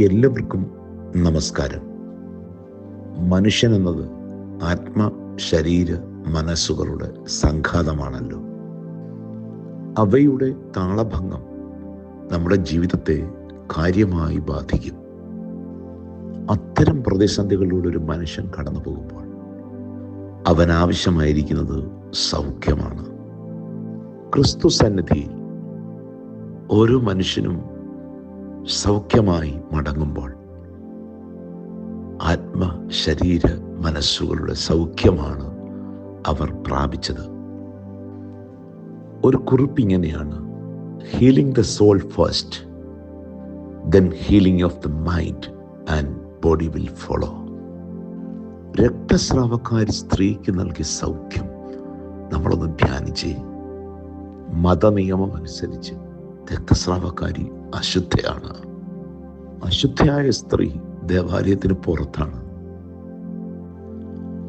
എല്ലാവർക്കും നമസ്കാരം. മനുഷ്യൻ എന്നത് ആത്മ ശരീര മനസ്സുകളുടെ സംഘാതമാണല്ലോ. അവയുടെ താളഭംഗം നമ്മുടെ ജീവിതത്തെ കാര്യമായി ബാധിക്കും. അത്തരം പ്രതിസന്ധികളിലൂടെ ഒരു മനുഷ്യൻ കടന്നു പോകുമ്പോൾ അവൻ ആവശ്യമായിരിക്കുന്നത് സൗഖ്യമാണ്. ക്രിസ്തു സന്നിധിയിൽ ഓരോ മനുഷ്യനും സൗഖ്യമായി മടങ്ങുമ്പോൾ ആത്മ ശരീര മനസ്സുകളുടെ സൗഖ്യമാണ് അവർ പ്രാപിച്ചത്. ഒരു കുറിപ്പ് ഇങ്ങനെയാണ്. Healing the soul first then healing of the mind and body will follow രക്തസ്രാവക്കാരി സ്ത്രീക്ക് നൽകിയ സൗഖ്യം നമ്മളൊന്ന് ധ്യാനിച്ചേ മതനിയമം അനുസരിച്ച് രക്തസ്രാവക്കാരി അശുദ്ധയാണ്. അശുദ്ധയായ സ്ത്രീ ദേവാലയത്തിന് പുറത്താണ്.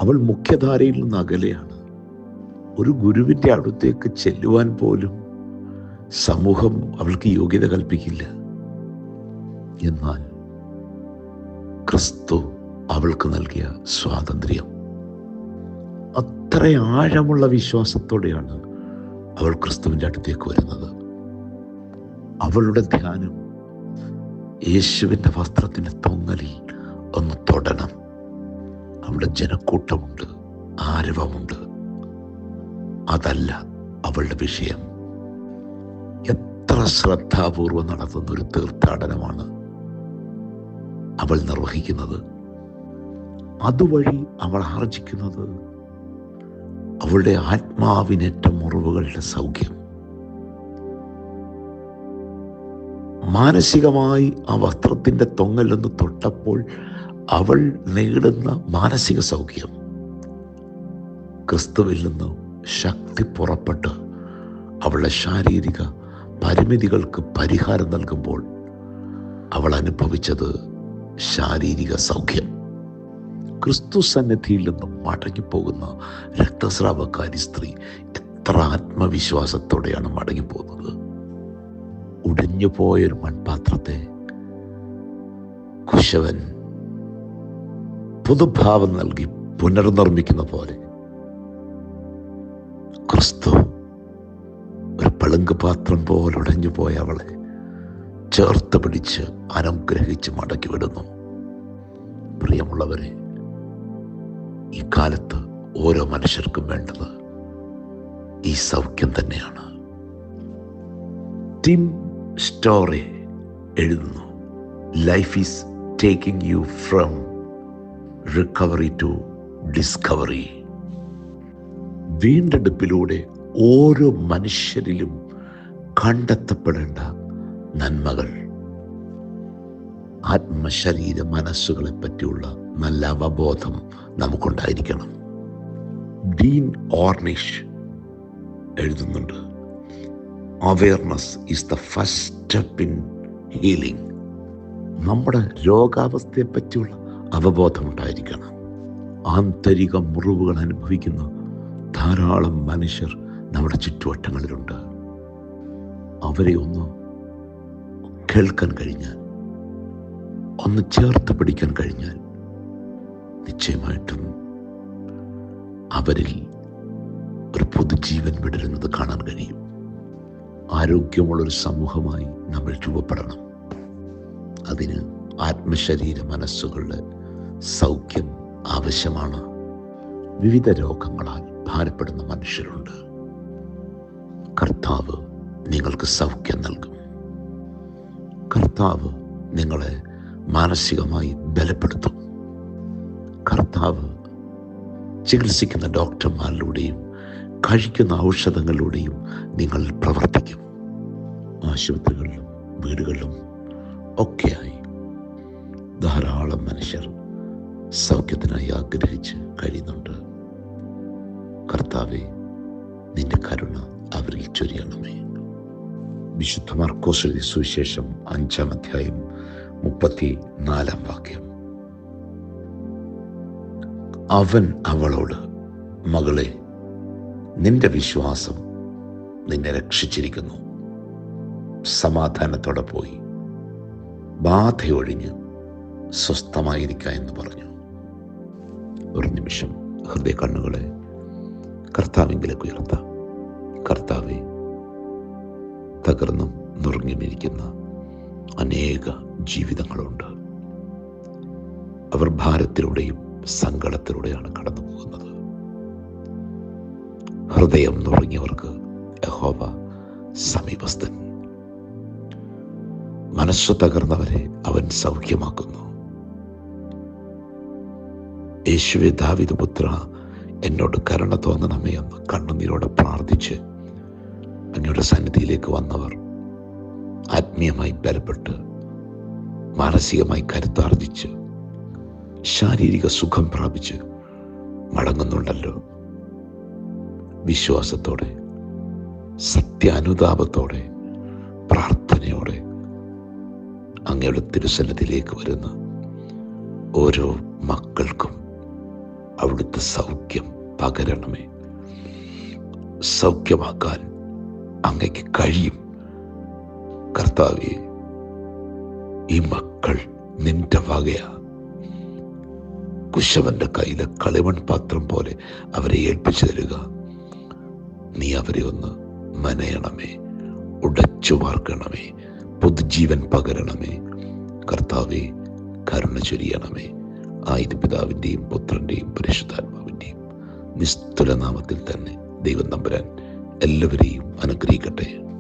അവൾ മുഖ്യധാരയിൽ നിന്ന് അകലെയാണ്. ഒരു ഗുരുവിന്റെ അടുത്തേക്ക് ചെല്ലുവാൻ പോലും സമൂഹം അവൾക്ക് യോഗ്യത കൽപ്പിക്കില്ല. എന്നാൽ ക്രിസ്തു അവൾക്ക് നൽകിയ സ്വാതന്ത്ര്യം. അത്ര ആഴമുള്ള വിശ്വാസത്തോടെയാണ് അവൾ ക്രിസ്തുവിന്റെ അടുത്തേക്ക് വരുന്നത്. അവളുടെ ധ്യാനം യേശുവിന്റെ വസ്ത്രത്തിന് തൊങ്ങലിൽ ഒന്ന് തൊടണം. അവിടെ ജനക്കൂട്ടമുണ്ട് ആരവമുണ്ട്. അതല്ല അവളുടെ വിഷയം. എത്ര ശ്രദ്ധാപൂർവം നടത്തുന്ന ഒരു തീർത്ഥാടനമാണ് അവൾ നിർവഹിക്കുന്നത്. അതുവഴി അവൾ ആർജിക്കുന്നത് അവളുടെ ആത്മാവിനേറ്റ മുറിവുകളുടെ സൗഖ്യം. മാനസികമായി ആ വസ്ത്രത്തിന്റെ തൊങ്ങലൊന്ന് തൊട്ടപ്പോൾ അവൾ നേടുന്ന മാനസിക സൗഖ്യം. ക്രിസ്തുവിൽ നിന്ന് ശക്തി പുറപ്പെട്ട് അവളുടെ ശാരീരിക പരിമിതികൾക്ക് പരിഹാരം നൽകുമ്പോൾ അവൾ അനുഭവിച്ചത് ശാരീരിക സൗഖ്യം. ക്രിസ്തു സന്നിധിയിൽ നിന്നും മടങ്ങിപ്പോകുന്ന രക്തസ്രാവക്കാരി സ്ത്രീ എത്ര ആത്മവിശ്വാസത്തോടെയാണ് മടങ്ങിപ്പോകുന്നത്? ഉടഞ്ഞു പോയൊരു മൺപാത്രത്തെ കുശവൻ പുതുഭാവം നൽകി പുനർനിർമ്മിക്കുന്ന പോലെ. ക്രിസ്തു ഒരു പളുങ്ക് പാത്രം പോലെ ഉടഞ്ഞു പോയ അവളെ ചേർത്ത് പിടിച്ച് അനുഗ്രഹിച്ച് മടക്കി വിടുന്നു. പ്രിയമുള്ളവരെ ഈ കാലത്ത് ഓരോ മനുഷ്യർക്കും വേണ്ടത് ഈ സൗഖ്യം തന്നെയാണ്. ടിം സ്റ്റോറി എഴുതുന്നു. Life is taking you from recovery to discovery വീണ്ടെടുപ്പിലൂടെ ഓരോ മനുഷ്യരിലും കണ്ടെത്തപ്പെടേണ്ട നന്മകൾ. ആത്മശരീര മനസ്സുകളെ പറ്റിയുള്ള നല്ല അവബോധം നമുക്കുണ്ടായിരിക്കണം. ഡീൻ ഓർണിഷ് എഴുതുന്നുണ്ട്. Awareness is the first step in healing നമ്മുടെ രോഗാവസ്ഥയെ പറ്റിയുള്ള അവബോധം ഉണ്ടായിരിക്കണം ആന്തരിക മുറിവുകൾ അനുഭവിക്കുന്ന ധാരാളം മനുഷ്യർ നമ്മുടെ ചുറ്റുവട്ടങ്ങളിലുണ്ട്. അവരെ ഒന്ന് കേൾക്കാൻ കഴിഞ്ഞാൽ ഒന്ന് ചേർത്ത് പിടിക്കാൻ കഴിഞ്ഞാൽ നിശ്ചയമായിട്ടും അവരിൽ ഒരു പൊതുജീവൻ വിടരുന്നത് കാണാൻ കഴിയും. ആരോഗ്യമുള്ളൊരു സമൂഹമായി നമ്മൾ രൂപപ്പെടണം. അതിന് ആത്മശരീര മനസ്സുകളുടെ സൗഖ്യം ആവശ്യമാണ്. വിവിധ രോഗങ്ങളാൽ ഭാരപ്പെടുന്ന മനുഷ്യരുണ്ട്. കർത്താവ് നിങ്ങൾക്ക് സൗഖ്യം നൽകും. കർത്താവ് നിങ്ങളെ മാനസികമായി ബലപ്പെടുത്തും. കർത്താവ് ചികിത്സിക്കുന്ന ഡോക്ടർമാരിലൂടെയും കഴിക്കുന്ന ഔഷധങ്ങളിലൂടെയും നിങ്ങൾ പ്രവർത്തിക്കും. ആശുപത്രികളിലും വീടുകളിലും ഒക്കെയായി ധാരാളം മനുഷ്യർ സൗഖ്യത്തിനായി ആഗ്രഹിച്ച് കഴിയുന്നുണ്ട്. കർത്താവെ നിന്റെ കരുണ അവരിൽ ചൊരിയണമേ. വിശുദ്ധ മാർക്കോസ് സുവിശേഷം അഞ്ചാം അധ്യായം മുപ്പത്തി നാലാം വാക്യം. അവൻ അവളോട് മകളെ നിന്റെ വിശ്വാസം നിന്നെ രക്ഷിച്ചിരിക്കുന്നു. സമാധാനത്തോടെ പോയി. ബാധയൊഴിഞ്ഞ് സ്വസ്ഥമായിരിക്കുക എന്ന് പറഞ്ഞു. ഒരു നിമിഷം ഹൃദയ കണ്ണുകളെ കർത്താവിങ്കിലേക്ക് ഉയർത്താം. കർത്താവെ തകർന്നും നുറുങ്ങിമിരിക്കുന്ന അനേക ജീവിതങ്ങളുണ്ട്. അവർ ഭാരത്തിലൂടെയും സങ്കടത്തിലൂടെയാണ് കടന്നു പോകുന്നത് ഹൃദയം നുറങ്ങിയവർക്ക് യഹോവ സമീപസ്ഥൻ. മനസ്സ് തകർന്നവരെ അവൻ സൗഖ്യമാക്കുന്നു. യേശുവെ ദാവിദ് പുത്ര എന്നോട് കരുണ തോന്നണമേ എന്ന് കണ്ണുനീരോടെ പ്രാർത്ഥിച്ച് അങ്ങയുടെ സന്നിധിയിലേക്ക് വന്നവർ ആത്മീയമായി ബലപ്പെട്ട് മാനസികമായി കരുത്താർജിച്ച് ശാരീരിക സുഖം പ്രാപിച്ച് മടങ്ങുന്നുണ്ടല്ലോ. വിശ്വാസത്തോടെ സത്യാനുതാപത്തോടെ പ്രാർത്ഥനയോടെ അങ്ങയുടെ തിരുസന്നിധിയിലേക്ക് വരുന്ന ഓരോ മക്കൾക്കും അവിടുത്തെ സൗഖ്യം പകരണമേ. സൗഖ്യമാക്കാൻ അങ്ങയ്ക്ക് കഴിയും. കർത്താവെ ഈ മക്കൾ നിന്റെ വകയാ. കുശവന്റെ കയ്യിലെ കളിമൺ പാത്രം പോലെ അവരെ ഏൽപ്പിച്ചു തരിക. നീ അവരെ ഒന്ന് മനയണമേ ഉടച്ചു വാർക്കണമേ പുതുജീവൻ പകരണമേ. കർത്താവെ കരുണ ചൊരിയണമേ. ആയത് പിതാവിന്റെയും പുത്രന്റെയും പരിശുദ്ധാത്മാവിന്റെയും നിസ്തുല നാമത്തിൽ തന്നെ ദൈവം നമ്പരാൻ എല്ലാവരെയും അനുഗ്രഹിക്കട്ടെ.